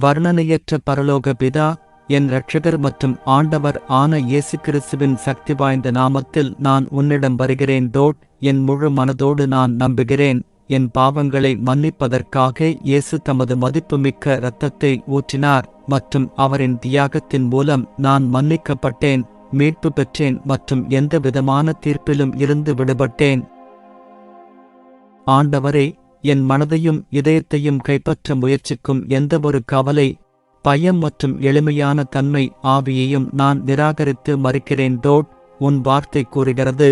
வர்ணனையற்ற பரலோக பிதா என் இரட்சகர் மற்றும் ஆண்டவர் ஆன இயேசு கிறிஸ்துவின் சக்தி வாய்ந்த நாமத்தில் நான் உன்னிடம் வருகிறேன். டோட் என் முழு மனதோடு நான் நம்புகிறேன். என் பாவங்களை மன்னிப்பதற்காக இயேசு தமது மதிப்புமிக்க இரத்தத்தை ஊற்றினார் மற்றும் அவரின் தியாகத்தின் மூலம் நான் மன்னிக்கப்பட்டேன் மீட்பு பெற்றேன் மற்றும் எந்த விதமான தீர்ப்பிலும் இருந்து விடுபட்டேன். ஆண்டவரே என் மனதையும் இதயத்தையும் கைப்பற்ற முயற்சிக்கும் எந்தவொரு கவலை பயம் மற்றும் எளிமையான தன்மை ஆவியையும் நான் நிராகரித்து மறுக்கிறேன். டோட் உன் வார்த்தை கூறுகிறது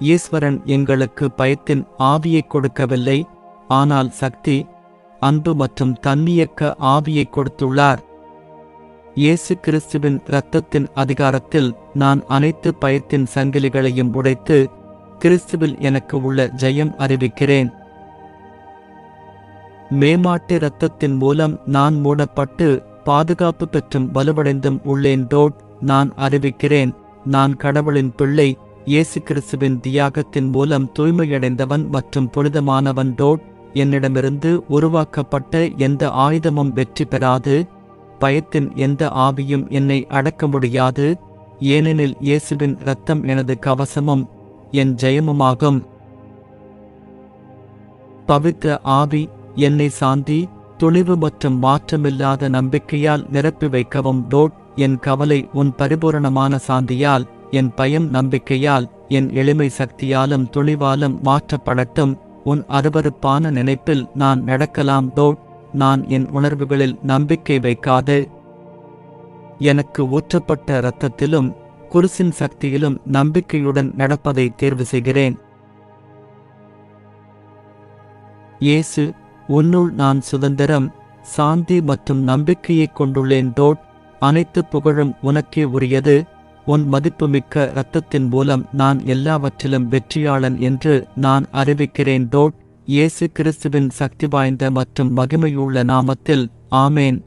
ஈஸ்வரன் எங்களுக்கு பயத்தின் ஆவியை கொடுக்கவில்லை ஆனால் சக்தி அன்பு மற்றும் தன்னியக்க ஆவியை கொடுத்துள்ளார். இயேசு கிறிஸ்துவின் இரத்தத்தின் அதிகாரத்தில் நான் அனைத்து பயத்தின் சங்கிலிகளையும் உடைத்து கிறிஸ்துவில் எனக்கு உள்ள ஜெயம் அறிவிக்கிறேன். மேமாட்டு இரத்தத்தின் மூலம் நான் மூடப்பட்டு பாதுகாப்பு பெற்றும் வலுவடைந்தும் உள்ளேன் டோட் நான் அறிவிக்கிறேன். நான் கடவுளின் பிள்ளை இயேசு கிறிஸ்துவின் தியாகத்தின் மூலம் தூய்மையடைந்தவன் மற்றும் புனிதமானவன் டோட் என்னிடமிருந்து உருவாக்கப்பட்ட எந்த ஆயுதமும் வெற்றி பெறாது. பயத்தின் எந்த ஆவியும் என்னை அடக்க முடியாது. ஏனெனில் இயேசுவின் இரத்தம் எனது கவசமும் என் ஜெயமுமாகும். பவித்திர ஆவி என்னை சாந்தி துணிவு மற்றும் மாற்றமில்லாத நம்பிக்கையால் நிரப்பி வைக்கவும் டோட் என் கவலை உன் பரிபூரணமான சாந்தியால் என் பயம் நம்பிக்கையால் என் எளிமை சக்தியாலும் துணிவாலும் மாற்றப்படட்டும் உன் அருவருப்பான நினைப்பில் நான் நடக்கலாம் டோட் நான் என் உணர்வுகளில் நம்பிக்கை வைக்காது. எனக்கு ஊற்றப்பட்ட இரத்தத்திலும் குருசின் சக்தியிலும் நம்பிக்கையுடன் நடப்பதை தேர்வு செய்கிறேன். இயேசு உன்னுள் நான் சுதந்திரம் சாந்தி மற்றும் நம்பிக்கையைக் கொண்டுள்ளேன் டோட் அனைத்து புகழும் உனக்கே உரியது. உன் மதிப்புமிக்க இரத்தத்தின் மூலம் நான் எல்லாவற்றிலும் வெற்றியாளன் என்று நான் அறிவிக்கிறேன் டோட் இயேசு கிறிஸ்துவின் சக்தி வாய்ந்த மற்றும் மகிமையுள்ள நாமத்தில் ஆமேன்.